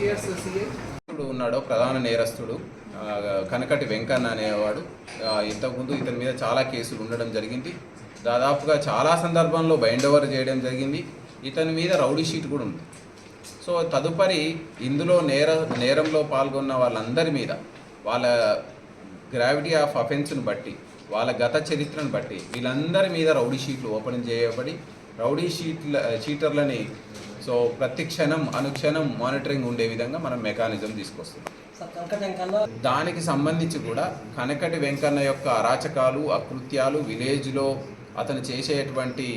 CCS CA. ఉన్నాడో ప్రధాన నేరస్తుడు కనకటి వెంకన్న అనేవాడు. ఇంతకుముందు ఇతని మీద చాలా కేసులు ఉండడం జరిగింది. దాదాపుగా చాలా సందర్భంలో బైండ్ ఓవర్ చేయడం జరిగింది. ఇతని మీద రౌడీ షీట్ కూడా ఉంది. సో తదుపరి ఇందులో నేర నేరంలో పాల్గొన్న వాళ్ళందరి మీద వాళ్ళ గ్రావిటీ ఆఫ్ అఫెన్స్ను బట్టి వాళ్ళ గత చరిత్రను బట్టి వీళ్ళందరి మీద రౌడీ షీట్లు ఓపెన్ చేయబడి రౌడీ షీట్ల చీటర్లని సో ప్రతి క్షణం అనుక్షణం మానిటరింగ్ ఉండే విధంగా మనం మెకానిజం తీసుకొస్తున్నాం. దానికి సంబంధించి కూడా కనకటి వెంకన్న యొక్క అరాచకాలు అకృత్యాలు విలేజ్లో అతను చేసేటువంటి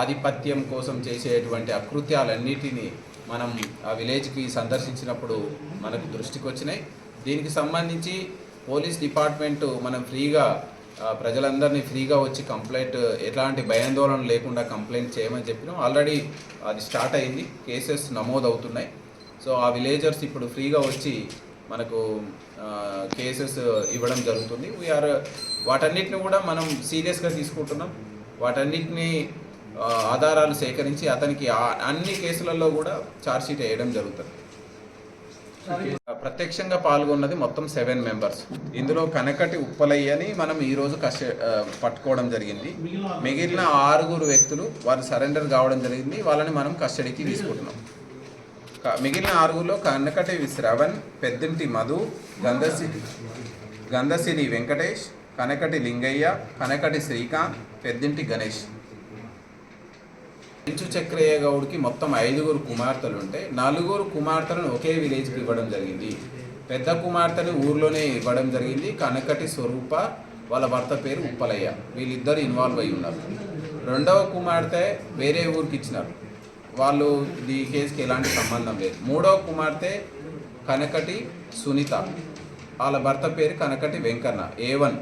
ఆధిపత్యం కోసం చేసేటువంటి అకృత్యాలన్నిటినీ మనం ఆ విలేజ్కి సందర్శించినప్పుడు మనకు దృష్టికి వచ్చినాయి దీనికి సంబంధించి పోలీస్ డిపార్ట్మెంట్ మనం ఫ్రీగా ప్రజలందరినీ ఫ్రీగా వచ్చి కంప్లైంట్ ఎలాంటి భయాందోళన లేకుండా కంప్లైంట్ చేయమని చెప్పినాం ఆల్రెడీ అది స్టార్ట్ అయింది కేసెస్ నమోదు అవుతున్నాయి సో ఆ విలేజర్స్ ఇప్పుడు ఫ్రీగా వచ్చి మనకు కేసెస్ ఇవ్వడం జరుగుతుంది. వీఆర్ వాటన్నిటిని కూడా మనం సీరియస్గా తీసుకుంటున్నాం. వాటన్నిటిని ఆధారాలు సేకరించి అతనికి అన్ని కేసులలో కూడా ఛార్జ్షీట్ వేయడం జరుగుతుంది. ప్రత్యక్షంగా పాల్గొన్నది మొత్తం సెవెన్ మెంబర్స్. ఇందులో కనకటి ఉప్పలయ్యని మనం ఈరోజు కష్ట పట్టుకోవడం జరిగింది. మిగిలిన ఆరుగురు వ్యక్తులు వారు సరెండర్ కావడం జరిగింది. వాళ్ళని మనం కస్టడీకి తీసుకుంటున్నాం. మిగిలిన ఆరుగురులో కనకటి శ్రవణ్ పెద్దింటి మధు గంధసిరి గంధసిరి వెంకటేష్ కనకటి లింగయ్య కనకటి శ్రీకాంత్ పెద్దింటి గణేష్. ఇంచు చక్రయ్య గౌడ్కి మొత్తం ఐదుగురు కుమార్తెలు ఉంటే నలుగురు కుమార్తెలను ఒకే విలేజ్కి ఇవ్వడం జరిగింది. పెద్ద కుమార్తెని ఊర్లోనే ఇవ్వడం జరిగింది. కనకటి స్వరూప వాళ్ళ భర్త పేరు ఉప్పలయ్య. వీళ్ళిద్దరు ఇన్వాల్వ్ అయి ఉన్నారు. రెండవ కుమార్తె వేరే ఊరికి ఇచ్చినారు. వాళ్ళు ఈ కేసుకి ఎలాంటి సంబంధం లేదు. మూడవ కుమార్తె కనకటి సునీత. వాళ్ళ భర్త పేరు కనకటి వెంకన్న. ఏ వన్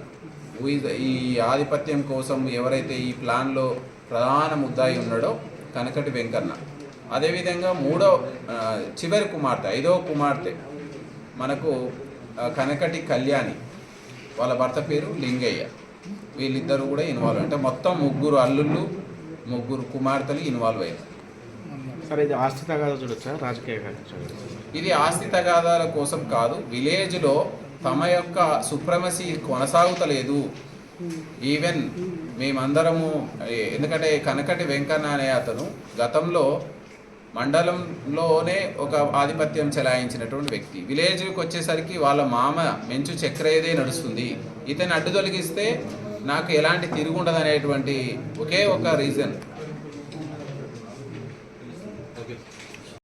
ఈ ఆధిపత్యం కోసం ఎవరైతే ఈ ప్లాన్లో ప్రధాన ముద్దాయి ఉన్నాడో కనకటి వెంకన్న. అదేవిధంగా మూడో చివరి కుమార్తె ఐదవ కుమార్తె మనకు కనకటి కళ్యాణి. వాళ్ళ భర్త పేరు లింగయ్య. వీళ్ళిద్దరు కూడా ఇన్వాల్వ్ అంటే మొత్తం ముగ్గురు అల్లుళ్ళు ముగ్గురు కుమార్తెలు ఇన్వాల్వ్ అయ్యారు. సరే ఇది ఆస్తి తగాదా చూడొచ్చా? రాజకీయ ఇది ఆస్తి తగాదాల కోసం కాదు విలేజ్లో తమ యొక్క సుప్రమసీ కొనసాగుతలేదు. ఈవెన్ మేమందరము ఎందుకంటే కనకటి వెంకన్న అనే అతను గతంలో మండలంలోనే ఒక ఆధిపత్యం చెలాయించినటువంటి వ్యక్తి. విలేజ్కి వచ్చేసరికి వాళ్ళ మామ మెంచు చక్రయదే నడుస్తుంది. ఇతను అడ్డు తొలగిస్తే నాకు ఎలాంటి తిరుగుండదు అనేటువంటి ఒకే ఒక రీజన్.